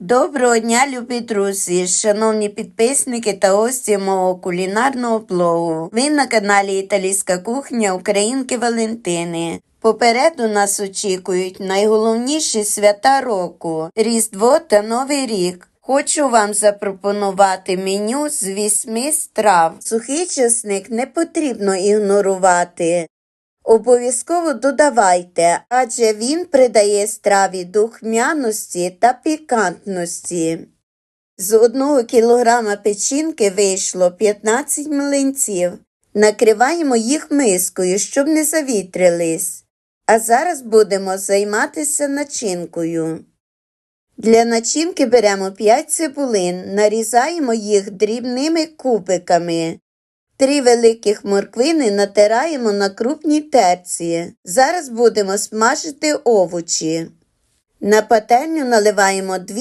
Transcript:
Доброго дня, любі друзі, шановні підписники та гості мого кулінарного блогу. Ви на каналі Італійська кухня Українки Валентини. Попереду нас очікують найголовніші свята року Різдво та Новий рік. Хочу вам запропонувати меню з вісьми страв. Сухий чесник не потрібно ігнорувати. Обов'язково додавайте, адже він придає страві духмяності та пікантності. З 1 кілограма печінки вийшло 15 млинців. Накриваємо їх мискою, щоб не завітрились. А зараз будемо займатися начинкою. Для начинки беремо 5 цибулин, нарізаємо їх дрібними кубиками. Три великих морквини натираємо на крупній терці. Зараз будемо смажити овочі. На пательню наливаємо 2